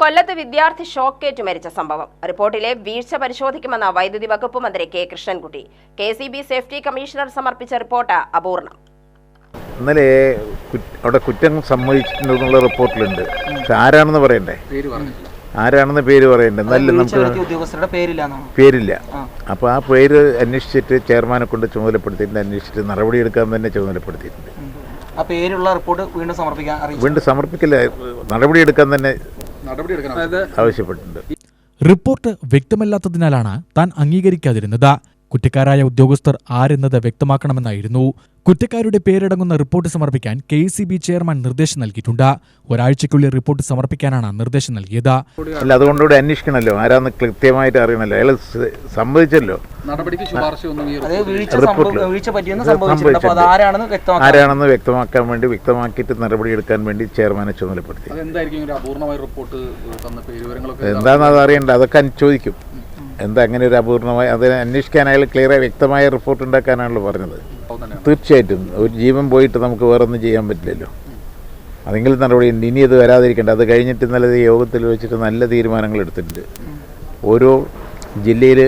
കൊല്ലത്ത് വിദ്യാർത്ഥി ഷോക്കേറ്റ് മരിച്ച സംഭവം. റിപ്പോർട്ടിലെ വീഴ്ച പരിശോധിക്കുമെന്ന വൈദ്യുതി വകുപ്പ് മന്ത്രി K Krishnankutty. K C B safety commissioner സമർപ്പിച്ച റിപ്പോർട്ട് അപൂർണം. ഇന്നലെ അവിടെ കുറ്റം സംഭവിച്ചിട്ടുണ്ടെന്നുള്ള റിപ്പോർട്ടിലുണ്ട്. പക്ഷെ ആരാണെന്ന് പറയണ്ടേ? ആരാണെന്ന് പേര് പറയണ്ടേ? നല്ല നമുക്ക് പേരില്ല അപ്പൊ അപ്പോൾ ആ. പേര് അന്വേഷിച്ചിട്ട് ചെയർമാനെ കൊണ്ട് ചുമതലപ്പെടുത്തിയിട്ടുണ്ട്. അന്വേഷിച്ചിട്ട് നടപടിയെടുക്കാൻ തന്നെ ചുമതലപ്പെടുത്തിയിട്ടുണ്ട്. ആ പേരുള്ള റിപ്പോർട്ട് വീണ്ടും സമർപ്പിക്കാൻ നടപടി വീണ്ടും സമർപ്പിക്കില്ല. നടപടിയെടുക്കാൻ തന്നെ ആവശ്യപ്പെട്ടിട്ടുണ്ട്. റിപ്പോർട്ട് വ്യക്തമല്ലാത്തതിനാലാണ് താൻ അംഗീകരിക്കാതിരുന്നത്. കുറ്റക്കാരായ ഉദ്യോഗസ്ഥർ ആരെന്നത് വ്യക്തമാക്കണമെന്നായിരുന്നു. കുറ്റക്കാരുടെ പേരടങ്ങുന്ന റിപ്പോർട്ട് സമർപ്പിക്കാൻ കെ സി ബി ചെയർമാൻ നിർദ്ദേശം നൽകിയിട്ടുണ്ട്. ഒരാഴ്ചക്കുള്ളിൽ റിപ്പോർട്ട് സമർപ്പിക്കാനാണ് നിർദ്ദേശം നൽകിയത്. അല്ല അതുകൊണ്ടുകൂടി അന്വേഷിക്കണല്ലോ ആരാന്ന് കൃത്യമായിട്ട് അറിയണല്ലോ അയാൾ സംഭവിച്ചല്ലോ. സമ്മതിച്ചല്ലോ ആരാണെന്ന് വ്യക്തമാക്കാൻ വേണ്ടി വ്യക്തമാക്കിയിട്ട് നടപടി എടുക്കാൻ വേണ്ടി ചെയർമാനെ ചുമതലപ്പെടുത്തി. എന്താണെന്ന് അത് അറിയണ്ട. അതൊക്കെ ചോദിക്കും. എന്താ അങ്ങനെ ഒരു അപൂർണമായ അതിനെ അന്വേഷിക്കാൻ അയാൾ ക്ലിയറായി വ്യക്തമായ റിപ്പോർട്ട് ഉണ്ടാക്കാനാണല്ലോ പറഞ്ഞത്. തീർച്ചയായിട്ടും ഒരു ജീവൻ പോയിട്ട് നമുക്ക് വേറെ ഒന്നും ചെയ്യാൻ പറ്റില്ലല്ലോ. അതെങ്കിലും നടപടിയുണ്ട് ഇനി ഇത് വരാതിരിക്കേണ്ട. അത് കഴിഞ്ഞിട്ട് ഇന്നലെ യോഗത്തിൽ വെച്ചിട്ട് നല്ല തീരുമാനങ്ങൾ എടുത്തിട്ടുണ്ട്. ഓരോ ജില്ലയിൽ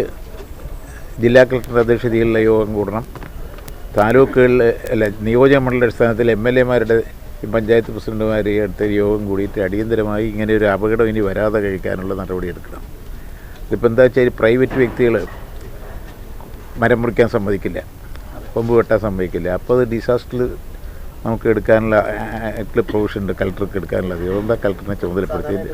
ജില്ലാ കളക്ടറുടെ അധ്യക്ഷതയിലുള്ള യോഗം കൂടണം. താലൂക്കുകളിൽ അല്ല നിയോജക മണ്ഡല അടിസ്ഥാനത്തിൽ എം എൽ എമാരുടെ പഞ്ചായത്ത് പ്രസിഡന്റുമാരെ അടുത്ത യോഗം കൂടിയിട്ട് അടിയന്തരമായി ഇങ്ങനെ ഒരു അപകടം ഇനി വരാതെ കഴിക്കാനുള്ള നടപടി എടുക്കണം. ഇതിപ്പോൾ എന്താ വെച്ചാൽ പ്രൈവറ്റ് വ്യക്തികൾ മരം മുറിക്കാൻ സമ്മതിക്കില്ല. കൊമ്പ് വെട്ടാൻ സമ്മതിക്കില്ല. അപ്പോൾ അത് ഡിസാസ്റ്ററിൽ നമുക്ക് എടുക്കാനുള്ള ആക്ട് പ്രൊവിഷൻ ഉണ്ട്. കളക്ടർക്ക് എടുക്കാനുള്ള അതുകൊണ്ട് കളക്ടറിനെ ചുമതലപ്പെടുത്തിയില്ല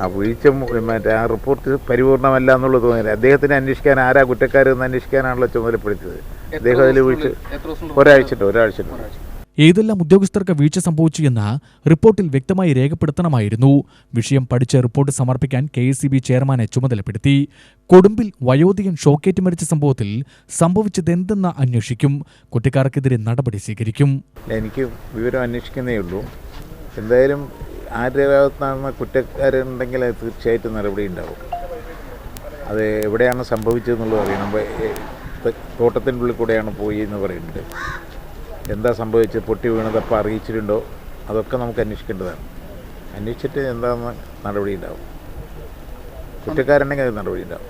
ആ വീഴ്ച മറ്റേ ആ റിപ്പോർട്ട് പരിപൂർണമല്ല എന്നുള്ളത് തോന്നിയില്ല അദ്ദേഹത്തിനെ അന്വേഷിക്കാൻ ആരാ കുറ്റക്കാരെന്ന് അന്വേഷിക്കാനാണല്ലോ ചുമതലപ്പെടുത്തിയത്. അദ്ദേഹം അതിൽ വീഴ്ച ഒരാഴ്ച ഒരാഴ്ചട്ടോ ഏതെല്ലാം ഉദ്യോഗസ്ഥർക്ക് വീഴ്ച സംഭവിച്ചു എന്ന് റിപ്പോർട്ടിൽ വ്യക്തമായി രേഖപ്പെടുത്തണമായിരുന്നു. വിഷയം പഠിച്ച് റിപ്പോർട്ട് സമർപ്പിക്കാൻ കെ എസ് ചെയർമാനെ ചുമതലപ്പെടുത്തി. കൊടുമ്പിൽ വയോധികൻ ഷോക്കേറ്റ് മരിച്ച സംഭവത്തിൽ സംഭവിച്ചതെന്തെന്ന് അന്വേഷിക്കും. കുറ്റക്കാർക്കെതിരെ നടപടി സ്വീകരിക്കും. എനിക്ക് വിവരം അന്വേഷിക്കുന്നേ ഉള്ളൂ. എന്തായാലും ആരുടെ ഭാഗത്തുനിന്നാണ് കുറ്റക്കാരുണ്ടെങ്കിൽ അത് തീർച്ചയായിട്ടും നടപടി ഉണ്ടാവും. അത് എവിടെയാണ് സംഭവിച്ചതെന്നുള്ളത് അറിയണം. തോട്ടത്തിന്റെ ഉള്ളിൽ കൂടെയാണ് പോയി എന്ന് പറയുന്നുണ്ട്. എന്താ സംഭവിച്ചത്? പൊട്ടി വീണത് അപ്പോൾ അറിയിച്ചിട്ടുണ്ടോ? അതൊക്കെ നമുക്ക് അന്വേഷിക്കേണ്ടതാണ്. അന്വേഷിച്ചിട്ട് എന്താണെന്ന് നടപടി ഉണ്ടാവും കുറ്റക്കാരുണ്ടെങ്കിൽ അത് നടപടി ഉണ്ടാവും